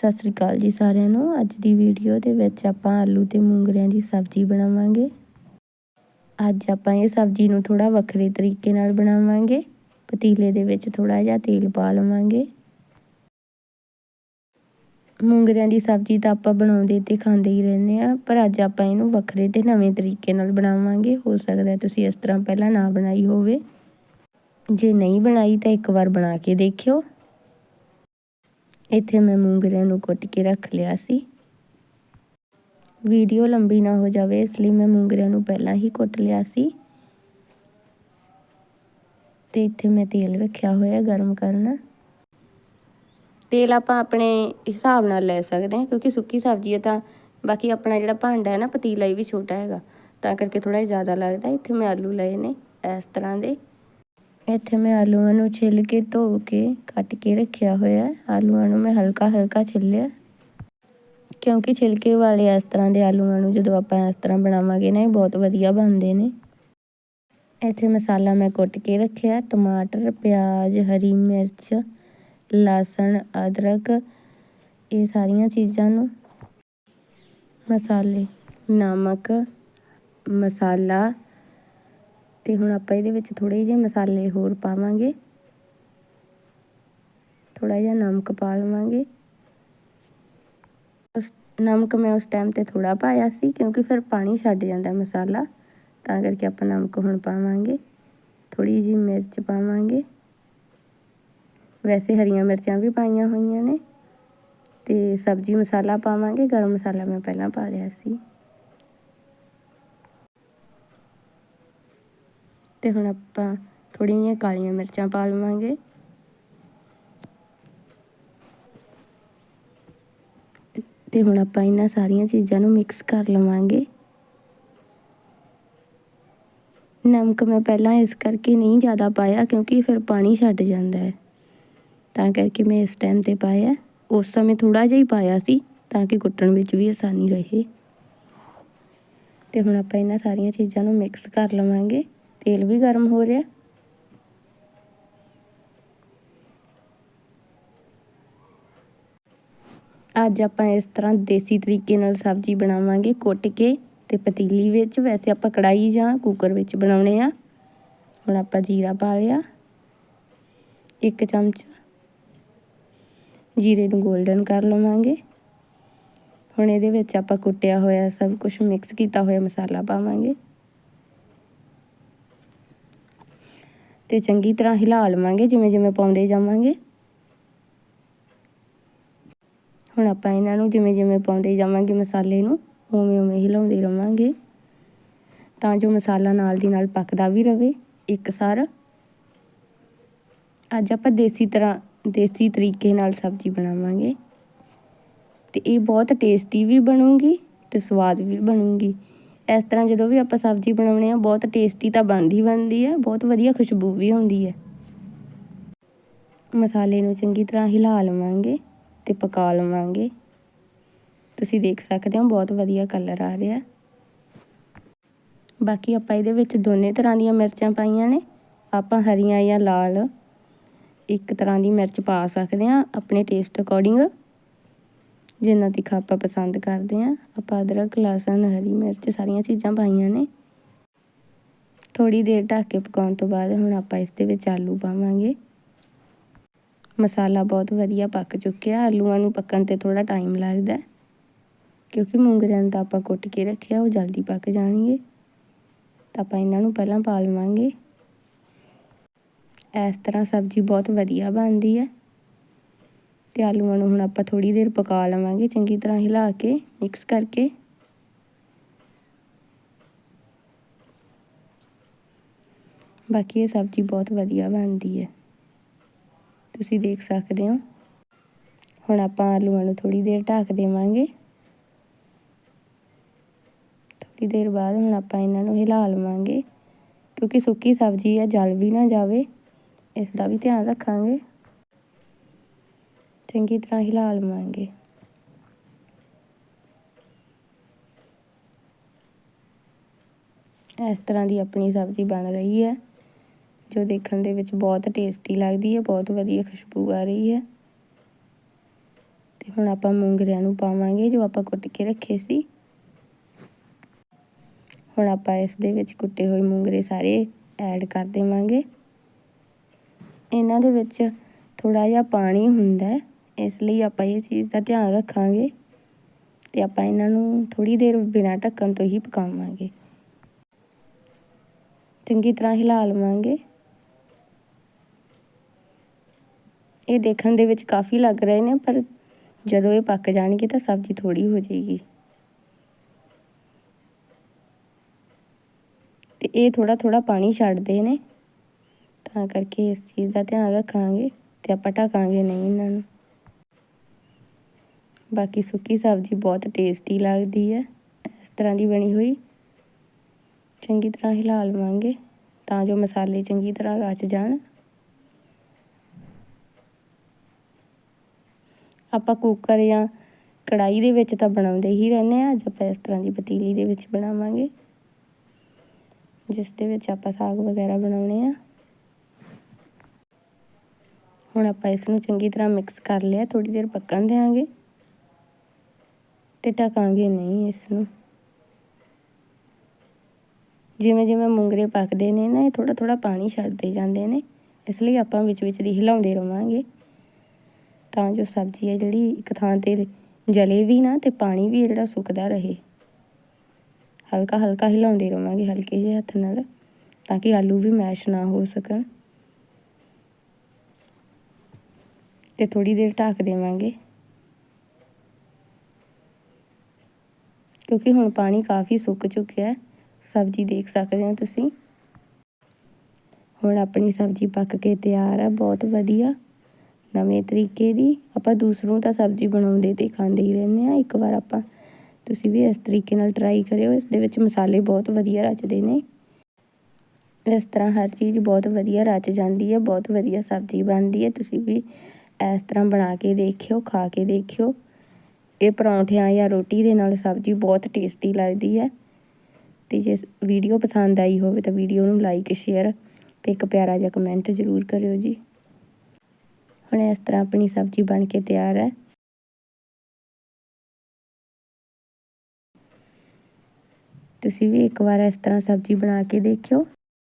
ਸਤਿ ਸ੍ਰੀ ਅਕਾਲ ਜੀ ਸਾਰਿਆਂ ਨੂੰ। ਅੱਜ ਦੀ ਵੀਡੀਓ ਦੇ ਵਿੱਚ ਆਪਾਂ ਆਲੂ ਤੇ ਮੂੰਗਰਿਆਂ ਦੀ ਸਬਜ਼ੀ ਬਣਾਵਾਂਗੇ। ਅੱਜ ਆਪਾਂ ਇਹ ਸਬਜ਼ੀ ਨੂੰ ਥੋੜਾ ਵੱਖਰੇ ਤਰੀਕੇ ਨਾਲ ਬਣਾਵਾਂਗੇ। ਪਤੀਲੇ ਦੇ ਵਿੱਚ ਥੋੜਾ ਜਿਹਾ ਤੇਲ ਪਾ ਲਵਾਂਗੇ। ਮੂੰਗਰਿਆਂ ਦੀ ਸਬਜ਼ੀ ਤਾਂ ਆਪਾਂ ਬਣਾਉਂਦੇ ਤੇ ਖਾਂਦੇ ਹੀ ਰਹਿੰਦੇ ਆ ਪਰ ਅੱਜ ਆਪਾਂ ਇਹਨੂੰ ਵੱਖਰੇ ਤੇ ਨਵੇਂ ਤਰੀਕੇ ਨਾਲ ਬਣਾਵਾਂਗੇ। ਹੋ ਸਕਦਾ ਤੁਸੀਂ ਇਸ ਤਰ੍ਹਾਂ ਪਹਿਲਾਂ ਨਾ ਬਣਾਈ ਹੋਵੇ। ਜੇ ਨਹੀਂ ਬਣਾਈ ਤਾਂ ਇੱਕ ਵਾਰ ਬਣਾ ਕੇ ਦੇਖਿਓ। ਇੱਥੇ ਮੈਂ ਮੂੰਗਰਿਆਂ ਨੂੰ ਕੁੱਟ ਕੇ ਰੱਖ ਲਿਆ ਸੀ। ਵੀਡੀਓ ਲੰਬੀ ਨਾ ਹੋ ਜਾਵੇ, ਇਸ ਲਈ ਮੈਂ ਮੂੰਗਰਿਆਂ ਨੂੰ ਪਹਿਲਾਂ ਹੀ ਕੁੱਟ ਲਿਆ ਸੀ। ਤੇ ਇੱਥੇ ਮੈਂ ਤੇਲ ਰੱਖਿਆ ਹੋਇਆ ਗਰਮ ਕਰਨ। ਤੇਲ ਆਪਾਂ ਆਪਣੇ ਹਿਸਾਬ ਨਾਲ ਲੈ ਸਕਦੇ ਹਾਂ, ਕਿਉਂਕਿ ਸੁੱਕੀ ਸਬਜ਼ੀ ਹੈ ਤਾਂ ਬਾਕੀ ਆਪਣਾ ਜਿਹੜਾ ਭਾਂਡਾ ਹੈ ਨਾ, ਪਤੀਲਾ ਇਹ ਵੀ ਛੋਟਾ ਹੈਗਾ, ਤਾਂ ਕਰਕੇ ਥੋੜਾ ਜ਼ਿਆਦਾ ਲੱਗਦਾ। ਇੱਥੇ ਮੈਂ ਆਲੂ ਲਏ ਨੇ, ਇਸ ਤਰ੍ਹਾਂ ਦੇ। ਇੱਥੇ ਮੈਂ ਆਲੂਆਂ ਨੂੰ ਛਿੱਲ ਕੇ ਧੋ ਕੇ ਕੱਟ ਕੇ ਰੱਖਿਆ ਹੋਇਆ ਆਲੂਆਂ ਨੂੰ ਮੈਂ ਹਲਕਾ ਹਲਕਾ ਛਿੱਲਿਆ। ਕਿਉਂਕਿ ਛਿਲਕੇ ਵਾਲੇ ਇਸ ਤਰ੍ਹਾਂ ਦੇ ਆਲੂਆਂ ਨੂੰ ਜਦੋਂ ਆਪਾਂ ਇਸ ਤਰ੍ਹਾਂ ਬਣਾਵਾਂਗੇ ਨਾ, ਇਹ ਬਹੁਤ ਵਧੀਆ ਬਣਦੇ ਨੇ। ਇੱਥੇ ਮਸਾਲਾ ਮੈਂ ਕੁੱਟ ਕੇ ਰੱਖਿਆ। ਟਮਾਟਰ, ਪਿਆਜ਼, ਹਰੀ ਮਿਰਚ, ਲਸਣ, ਅਦਰਕ, ਇਹ ਸਾਰੀਆਂ ਚੀਜ਼ਾਂ ਨੂੰ ਮਸਾਲੇ, ਨਮਕ, ਮਸਾਲਾ ਤੇ ਹੁਣ ਆਪਾਂ ਇਹਦੇ ਵਿੱਚ ਥੋੜੇ ਜਿਹੇ ਮਸਾਲੇ ਹੋਰ ਪਾਵਾਂਗੇ। ਥੋੜਾ ਜਿਹਾ ਨਮਕ ਪਾ ਲਵਾਂਗੇ। ਉਸ, ਨਮਕ ਮੈਂ ਉਸ ਟਾਈਮ ਤੇ ਥੋੜਾ ਪਾਇਆ ਸੀ ਕਿਉਂਕਿ ਫਿਰ ਪਾਣੀ ਛੱਡ ਜਾਂਦਾ ਮਸਾਲਾ, ਤਾਂ ਕਰਕੇ ਆਪਾਂ ਨਮਕ ਹੁਣ ਪਾਵਾਂਗੇ। ਥੋੜੀ ਜਿਹੀ ਮਿਰਚ ਪਾਵਾਂਗੇ। ਵੈਸੇ ਹਰੀਆਂ ਮਿਰਚਾਂ ਵੀ ਪਾਈਆਂ ਹੋਈਆਂ ਨੇ। ਤੇ ਸਬਜ਼ੀ ਮਸਾਲਾ ਪਾਵਾਂਗੇ, ਗਰਮ ਮਸਾਲਾ ਮੈਂ ਪਹਿਲਾਂ ਪਾ ਲਿਆ ਸੀ। ਅਤੇ ਹੁਣ ਆਪਾਂ ਥੋੜ੍ਹੀਆਂ ਜਿਹੀਆਂ ਕਾਲੀਆਂ ਮਿਰਚਾਂ ਪਾ ਲਵਾਂਗੇ। ਅਤੇ ਹੁਣ ਆਪਾਂ ਇਹਨਾਂ ਸਾਰੀਆਂ ਚੀਜ਼ਾਂ ਨੂੰ ਮਿਕਸ ਕਰ ਲਵਾਂਗੇ। ਨਮਕ ਮੈਂ ਪਹਿਲਾਂ ਇਸ ਕਰਕੇ ਨਹੀਂ ਜ਼ਿਆਦਾ ਪਾਇਆ ਕਿਉਂਕਿ ਫਿਰ ਪਾਣੀ ਛੱਡ ਜਾਂਦਾ ਹੈ। ਤਾਂ ਕਰਕੇ ਮੈਂ ਇਸ ਟਾਈਮ ਤੇ ਪਾਇਆ। ਉਸ ਸਮੇਂ ਥੋੜਾ ਜਿਹਾ ਹੀ ਪਾਇਆ ਸੀ ਤਾਂ ਕਿ ਕੁੱਟਣ ਵਿੱਚ ਵੀ ਆਸਾਨੀ ਰਹੇ। ਤੇ ਹੁਣ ਆਪਾਂ ਇਹਨਾਂ ਸਾਰੀਆਂ ਚੀਜ਼ਾਂ ਨੂੰ ਮਿਕਸ ਕਰ ਲਵਾਂਗੇ। ਤੇਲ ਵੀ ਗਰਮ ਹੋ ਰਿਹਾ। ਅੱਜ ਆਪਾਂ ਇਸ ਤਰ੍ਹਾਂ ਦੇਸੀ ਤਰੀਕੇ ਨਾਲ ਸਬਜ਼ੀ ਬਣਾਵਾਂਗੇ ਕੁੱਟ ਕੇ ਤੇ ਪਤੀਲੀ ਵਿੱਚ। ਵੈਸੇ ਆਪਾਂ ਕੜਾਈ ਜਾਂ ਕੁੱਕਰ ਵਿੱਚ ਬਣਾਉਣੇ ਆ। ਹੁਣ ਆਪਾਂ ਜੀਰਾ ਪਾ ਲਿਆ। ਇੱਕ ਚਮਚ ਜੀਰੇ ਨੂੰ 골ਡਨ ਕਰ ਲਵਾਂਗੇ। ਹੁਣ ਇਹਦੇ ਵਿੱਚ ਆਪਾਂ ਕੁੱਟਿਆ ਹੋਇਆ ਸਭ ਕੁਝ ਮਿਕਸ ਕੀਤਾ ਹੋਇਆ ਮਸਾਲਾ ਪਾਵਾਂਗੇ। ਤੇ ਚੰਗੀ ਤਰ੍ਹਾਂ ਹਿਲਾ ਲਵਾਂਗੇ ਜਿਵੇਂ ਜਿਵੇਂ ਪਾਉਂਦੇ ਜਾਵਾਂਗੇ। ਹੁਣ ਆਪਾਂ ਇਹਨਾਂ ਨੂੰ ਜਿਵੇਂ ਜਿਵੇਂ ਪਾਉਂਦੇ ਜਾਵਾਂਗੇ ਮਸਾਲੇ ਨੂੰ, ਉਵੇਂ ਉਵੇਂ ਹਿਲਾਉਂਦੇ ਰਵਾਂਗੇ। ਤਾਂ ਜੋ ਮਸਾਲਾ ਨਾਲ ਦੀ ਨਾਲ ਪੱਕਦਾ ਵੀ ਰਵੇ, ਇੱਕ ਸਾਰ। ਅੱਜ ਆਪਾਂ ਦੇਸੀ ਤਰ੍ਹਾਂ, ਦੇਸੀ ਤਰੀਕੇ ਨਾਲ ਸਬਜ਼ੀ ਬਣਾਵਾਂਗੇ। ਤੇ ਇਹ ਬਹੁਤ ਟੇਸਟੀ ਵੀ ਬਣੂਗੀ ਤੇ ਸਵਾਦ ਵੀ ਬਣੂਗੀ। ਇਸ ਤਰ੍ਹਾਂ ਜਦੋਂ ਵੀ ਆਪਾਂ ਸਬਜ਼ੀ ਬਣਾਉਣੇ ਆ, ਬਹੁਤ ਟੇਸਟੀ ਤਾਂ ਬਣਦੀ ਬਣਦੀ ਹੈ, ਬਹੁਤ ਵਧੀਆ ਖੁਸ਼ਬੂ ਵੀ ਆਉਂਦੀ ਹੈ। ਮਸਾਲੇ ਨੂੰ ਚੰਗੀ ਤਰ੍ਹਾਂ ਹਿਲਾ ਲਵਾਂਗੇ ਤੇ ਪਕਾ ਲਵਾਂਗੇ। ਤੁਸੀਂ ਦੇਖ ਸਕਦੇ ਹੋ ਬਹੁਤ ਵਧੀਆ ਕਲਰ ਆ ਰਿਹਾ। ਬਾਕੀ ਆਪਾਂ ਇਹਦੇ ਵਿੱਚ ਦੋਨੇ ਤਰ੍ਹਾਂ ਦੀਆਂ ਮਿਰਚਾਂ ਪਾਈਆਂ ਨੇ। ਆਪਾਂ ਹਰੀਆਂ ਜਾਂ ਲਾਲ ਇੱਕ ਤਰ੍ਹਾਂ ਦੀ ਮਿਰਚ ਪਾ ਸਕਦੇ ਆ ਆਪਣੇ ਟੇਸਟ ਅਕੋਰਡਿੰਗ ਜਿੰਨਾ ਤਿੱਖਾ ਆਪਾਂ ਪਸੰਦ ਕਰਦੇ ਹਾਂ, ਆਪਾਂ ਅਦਰਕ, ਲਸਣ, ਹਰੀ ਮਿਰਚ ਸਾਰੀਆਂ ਚੀਜ਼ਾਂ ਪਾਈਆਂ ਨੇ। ਥੋੜੀ ਦੇਰ ਢੱਕ ਕੇ ਪਕਾਉਣ ਤੋਂ ਬਾਅਦ ਹੁਣ ਆਪਾਂ ਇਸ ਦੇ ਵਿੱਚ ਆਲੂ ਪਾਵਾਂਗੇ। ਮਸਾਲਾ ਬਹੁਤ ਵਧੀਆ ਪੱਕ ਚੁੱਕਿਆ, ਆਲੂਆਂ ਨੂੰ ਪੱਕਣ ਤੇ ਥੋੜਾ ਟਾਈਮ ਲੱਗਦਾ ਕਿਉਂਕਿ ਮੂੰਗਰਿਆਂ ਤਾਂ ਆਪਾਂ ਕੁੱਟ ਕੇ ਰੱਖਿਆ, ਉਹ ਜਲਦੀ ਪੱਕ ਜਾਣਗੇ। ਤਾਂ ਆਪਾਂ ਇਹਨਾਂ ਨੂੰ ਪਹਿਲਾਂ ਪਾ ਲਵਾਂਗੇ ਇਸ ਤਰ੍ਹਾਂ ਸਬਜ਼ੀ ਬਹੁਤ ਵਧੀਆ ਬਣਦੀ ਹੈ। ਅਤੇ ਆਲੂਆਂ ਨੂੰ ਹੁਣ ਆਪਾਂ ਥੋੜੀ ਦੇਰ ਪਕਾ ਲਵਾਂਗੇ, ਚੰਗੀ ਤਰ੍ਹਾਂ ਹਿਲਾ ਕੇ ਮਿਕਸ ਕਰਕੇ। ਬਾਕੀ ਇਹ ਸਬਜ਼ੀ ਬਹੁਤ ਵਧੀਆ ਬਣਦੀ ਹੈ। ਤੁਸੀਂ ਦੇਖ ਸਕਦੇ ਹੋ। ਹੁਣ ਆਪਾਂ ਆਲੂਆਂ ਨੂੰ ਥੋੜੀ ਦੇਰ ਢੱਕ ਦੇਵਾਂਗੇ। ਥੋੜੀ ਦੇਰ ਬਾਅਦ ਹੁਣ ਆਪਾਂ ਇਹਨਾਂ ਨੂੰ ਹਿਲਾ ਲਵਾਂਗੇ। ਕਿਉਂਕਿ ਸੁੱਕੀ ਸਬਜ਼ੀ ਹੈ ਜਲ ਵੀ ਨਾ ਜਾਵੇ। ਇਸ ਦਾ ਵੀ ਧਿਆਨ ਰੱਖਾਂਗੇ। ਚੰਗੀ ਤਰ੍ਹਾਂ ਹਿਲਾ ਲਵਾਂਗੇ। ਇਸ ਤਰ੍ਹਾਂ ਦੀ ਆਪਣੀ ਸਬਜ਼ੀ ਬਣ ਰਹੀ ਹੈ, ਜੋ ਦੇਖਣ ਦੇ ਵਿੱਚ ਬਹੁਤ ਟੇਸਟੀ ਲੱਗਦੀ ਹੈ, ਬਹੁਤ ਵਧੀਆ ਖੁਸ਼ਬੂ ਆ ਰਹੀ ਹੈ। ਤੇ ਹੁਣ ਆਪਾਂ ਮੂੰਗਰਿਆਂ ਨੂੰ ਪਾਵਾਂਗੇ, ਜੋ ਆਪਾਂ ਕੁੱਟ ਕੇ ਰੱਖੇ ਸੀ। ਹੁਣ ਆਪਾਂ ਇਸ ਦੇ ਵਿੱਚ ਕੁੱਟੇ ਹੋਏ ਮੂੰਗਰੇ ਸਾਰੇ ਐਡ ਕਰ ਦੇਵਾਂਗੇ। ਇਹਨਾਂ ਦੇ ਵਿੱਚ ਥੋੜਾ ਜਿਹਾ ਪਾਣੀ ਹੁੰਦਾ ਹੈ। ਇਸ ਲਈ ਆਪਾਂ ਇਹ ਚੀਜ਼ ਦਾ ਧਿਆਨ ਰੱਖਾਂਗੇ ਅਤੇ ਆਪਾਂ ਇਹਨਾਂ ਨੂੰ ਥੋੜ੍ਹੀ ਦੇਰ ਬਿਨਾਂ ਢੱਕਣ ਤੋਂ ਹੀ ਪਕਾਵਾਂਗੇ। ਚੰਗੀ ਤਰ੍ਹਾਂ ਹਿਲਾ ਲਵਾਂਗੇ। ਇਹ ਦੇਖਣ ਦੇ ਵਿੱਚ ਕਾਫੀ ਲੱਗ ਰਹੇ ਨੇ, ਪਰ ਜਦੋਂ ਇਹ ਪੱਕ ਜਾਣਗੇ ਤਾਂ ਸਬਜ਼ੀ ਥੋੜੀ ਹੋ ਜਾਏਗੀ। ਤੇ ਇਹ ਥੋੜਾ ਥੋੜਾ ਪਾਣੀ ਛੱਡਦੇ ਨੇ, ਤਾਂ ਕਰਕੇ ਇਸ ਚੀਜ਼ ਦਾ ਧਿਆਨ ਰੱਖਾਂਗੇ ਤੇ ਆਪਾਂ ਢਕਾਂਗੇ ਨਹੀਂ ਇਹਨਾਂ ਨੂੰ। ਬਾਕੀ ਸੁੱਕੀ ਸਬਜ਼ੀ ਬਹੁਤ ਟੇਸਟੀ ਲੱਗਦੀ ਹੈ। ਇਸ ਤਰ੍ਹਾਂ ਦੀ ਬਣੀ ਹੋਈ। ਚੰਗੀ ਤਰ੍ਹਾਂ ਹਿਲਾ ਲਵਾਂਗੇ ਤਾਂ ਜੋ ਮਸਾਲੇ ਚੰਗੀ ਤਰ੍ਹਾਂ ਰਚ ਜਾਣ। ਆਪਾਂ ਕੁੱਕਰ ਜਾਂ ਕੜਾਈ ਦੇ ਵਿੱਚ ਤਾਂ ਬਣਾਉਂਦੇ ਹੀ ਰਹਿੰਦੇ ਆ ਅੱਜ ਆਪਾਂ ਇਸ ਤਰ੍ਹਾਂ ਦੀ ਪਤੀਲੀ ਦੇ ਵਿੱਚ ਬਣਾਵਾਂਗੇ। ਜਿਸ ਦੇ ਵਿੱਚ ਆਪਾਂ ਸਾਗ ਵਗੈਰਾ ਬਣਾਉਣੇ ਆ। ਹੁਣ ਆਪਾਂ ਇਸ ਨੂੰ ਚੰਗੀ ਤਰ੍ਹਾਂ ਮਿਕਸ ਕਰ ਲਿਆ ਥੋੜੀ ਦੇਰ ਪੱਕਣ ਦੇਵਾਂਗੇ ਤੇ ਢਕਾਂਗੇ ਨਹੀਂ ਇਸ ਨੂੰ ਜਿਵੇਂ ਜਿਵੇਂ ਮੂੰਗਰੇ ਪੱਕਦੇ ਨੇ ਨਾ, ਇਹ ਥੋੜਾ ਥੋੜਾ ਪਾਣੀ ਛੱਡਦੇ ਜਾਂਦੇ ਨੇ, ਇਸ ਲਈ ਆਪਾਂ ਵਿੱਚ ਵਿੱਚ ਦੀ ਹਿਲਾਉਂਦੇ ਰਵਾਂਗੇ। ਤਾਂ ਜੋ ਸਬਜ਼ੀ ਹੈ ਜਿਹੜੀ ਇੱਕ ਥਾਂ ਤੇ ਜਲੇ ਵੀ ਨਾ ਤੇ ਪਾਣੀ ਵੀ ਜਿਹੜਾ ਸੁੱਕਦਾ ਰਹੇ। ਹਲਕਾ ਹਲਕਾ ਹਿਲਾਉਂਦੇ ਰਵਾਂਗੇ ਹਲਕੇ ਜਿਹੇ ਹੱਥ ਨਾਲ, ਤਾਂ ਕਿ ਆਲੂ ਵੀ ਮੈਸ਼ ਨਾ ਹੋ ਸਕਣ। ਤੇ ਥੋੜੀ ਦੇਰ ਢੱਕ ਦੇਵਾਂਗੇ। ਕਿਉਂਕਿ ਹੁਣ ਪਾਣੀ ਕਾਫੀ ਸੁੱਕ ਚੁੱਕਿਆ ਹੈ। ਸਬਜ਼ੀ ਦੇਖ ਸਕਦੇ ਹੋ ਤੁਸੀਂ। ਹੁਣ ਆਪਣੀ ਸਬਜ਼ੀ ਪੱਕ ਕੇ ਤਿਆਰ ਆ, ਬਹੁਤ ਵਧੀਆ। ਨਵੇਂ ਤਰੀਕੇ ਦੀ। ਆਪਾਂ ਦੂਸਰੋਂ ਤਾਂ ਸਬਜ਼ੀ ਬਣਾਉਂਦੇ ਤੇ ਖਾਂਦੇ ਹੀ ਰਹਿੰਦੇ ਆ ਇੱਕ ਵਾਰ ਆਪਾਂ ਤੁਸੀਂ ਵੀ ਇਸ ਤਰੀਕੇ ਨਾਲ ਟਰਾਈ ਕਰਿਓ। ਇਸ ਦੇ ਵਿੱਚ ਮਸਾਲੇ ਬਹੁਤ ਵਧੀਆ ਰਚਦੇ ਨੇ। ਇਸ ਤਰ੍ਹਾਂ ਹਰ ਚੀਜ਼ ਬਹੁਤ ਵਧੀਆ ਰਚ ਜਾਂਦੀ ਹੈ। ਬਹੁਤ ਵਧੀਆ ਸਬਜ਼ੀ ਬਣਦੀ ਹੈ। ਤੁਸੀਂ ਵੀ ਇਸ ਤਰ੍ਹਾਂ ਬਣਾ ਕੇ ਦੇਖਿਓ, ਖਾ ਕੇ ਦੇਖਿਓ। ਇਹ ਪਰੌਂਠਿਆਂ ਜਾਂ ਰੋਟੀ ਦੇ ਨਾਲ ਸਬਜ਼ੀ ਬਹੁਤ ਟੇਸਟੀ ਲੱਗਦੀ ਹੈ। ਅਤੇ ਜੇ ਵੀਡੀਓ ਪਸੰਦ ਆਈ ਹੋਵੇ ਤਾਂ ਵੀਡੀਓ ਨੂੰ ਲਾਈਕ ਸ਼ੇਅਰ ਅਤੇ ਇੱਕ ਪਿਆਰਾ ਜਿਹਾ ਕਮੈਂਟ ਜ਼ਰੂਰ ਕਰਿਓ ਜੀ। ਹੁਣ ਇਸ ਤਰ੍ਹਾਂ ਆਪਣੀ ਸਬਜ਼ੀ ਬਣ ਕੇ ਤਿਆਰ ਹੈ। ਤੁਸੀਂ ਵੀ ਇੱਕ ਵਾਰ ਇਸ ਤਰ੍ਹਾਂ ਸਬਜ਼ੀ ਬਣਾ ਕੇ ਦੇਖਿਓ।